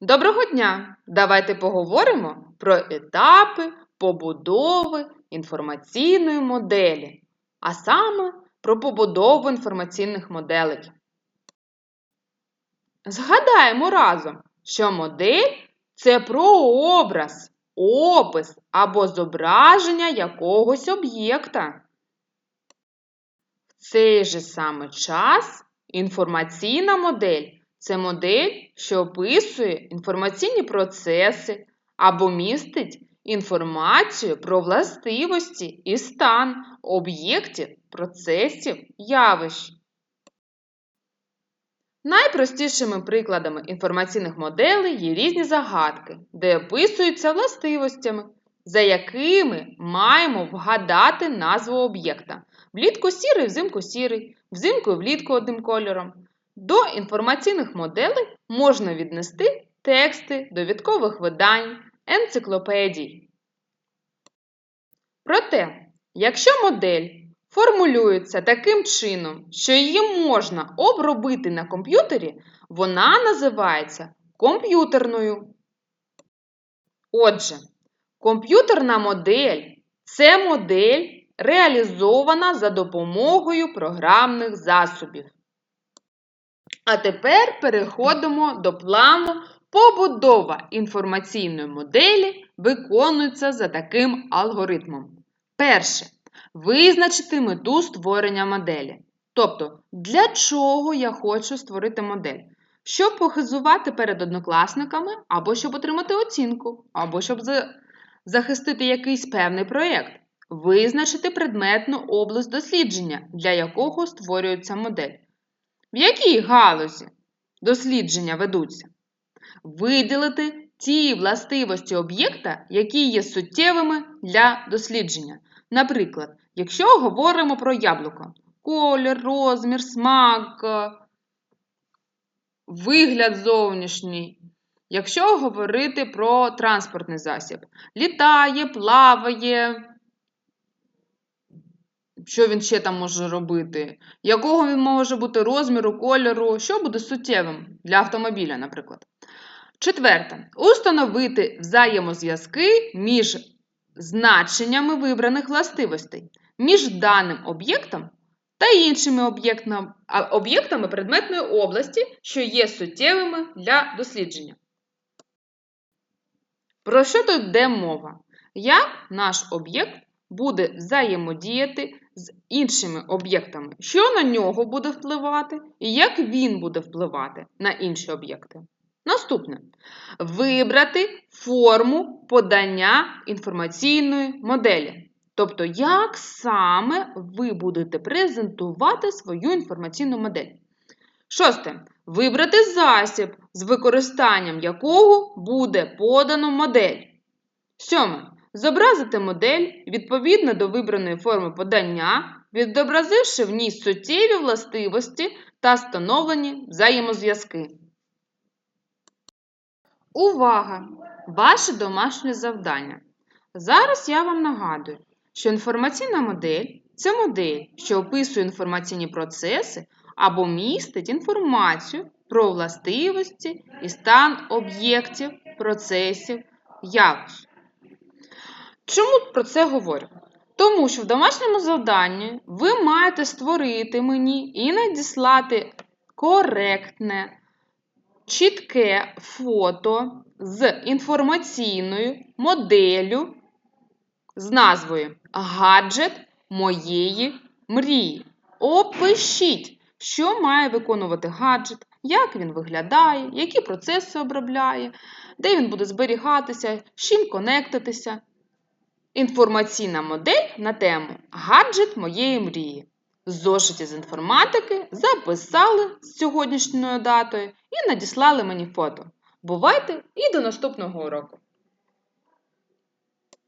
Доброго дня! Давайте поговоримо про етапи побудови інформаційної моделі, а саме про побудову інформаційних моделей. Згадаємо разом, що модель це прообраз, опис або зображення якогось об'єкта. В цей же саме час інформаційна модель це модель, що описує інформаційні процеси або містить інформацію про властивості і стан об'єктів, процесів, явищ. Найпростішими прикладами інформаційних моделей є різні загадки, де описуються властивостями, за якими маємо вгадати назву об'єкта. Влітку сірий, взимку сірий, взимку і влітку одним кольором. До інформаційних моделей можна віднести тексти довідкових видань, енциклопедій. Проте, якщо модель формулюється таким чином, що її можна обробити на комп'ютері, вона називається комп'ютерною. Отже, комп'ютерна модель це модель, реалізована за допомогою програмних засобів. А тепер переходимо до плану побудова інформаційної моделі виконується за таким алгоритмом. Перше. Визначити мету створення моделі. Тобто, для чого я хочу створити модель? Щоб похизувати перед однокласниками, або щоб отримати оцінку, або щоб захистити якийсь певний проєкт. Визначити предметну область дослідження, для якого створюється модель. В якій галузі дослідження ведуться? Виділити ті властивості об'єкта, які є суттєвими для дослідження. Наприклад, якщо говоримо про яблуко, колір, розмір, смак, вигляд зовнішній. Якщо говорити про транспортний засіб, літає, плаває, що він ще там може робити, якого він може бути розміру, кольору, що буде суттєвим для автомобіля, наприклад. Четверте. Установити взаємозв'язки між значеннями вибраних властивостей, між даним об'єктом та іншими об'єктами предметної області, що є суттєвими для дослідження. Про що тут йде мова? Як наш об'єкт буде взаємодіяти з іншими об'єктами, що на нього буде впливати, і як він буде впливати на інші об'єкти. Наступне вибрати форму подання інформаційної моделі. Тобто, як саме ви будете презентувати свою інформаційну модель. Шосте. Вибрати засіб, з використанням якого буде подано модель. Сьоме. Зобразити модель відповідно до вибраної форми подання, відобразивши в ній суттєві властивості та встановлені взаємозв'язки. Увага! Ваше домашнє завдання. Зараз я вам нагадую, що інформаційна модель це модель, що описує інформаційні процеси або містить інформацію про властивості і стан об'єктів, процесів, явищ. Чому про це говорю? Тому що в домашньому завданні ви маєте створити мені і надіслати коректне, чітке фото з інформаційною моделлю з назвою Гаджет моєї мрії. Опишіть, що має виконувати гаджет, як він виглядає, які процеси обробляє, де він буде зберігатися, з чим конектитися. Інформаційна модель на тему Гаджет моєї мрії. Зошиті з інформатики записали з сьогоднішньою датою і надіслали мені фото. Бувайте і до наступного уроку!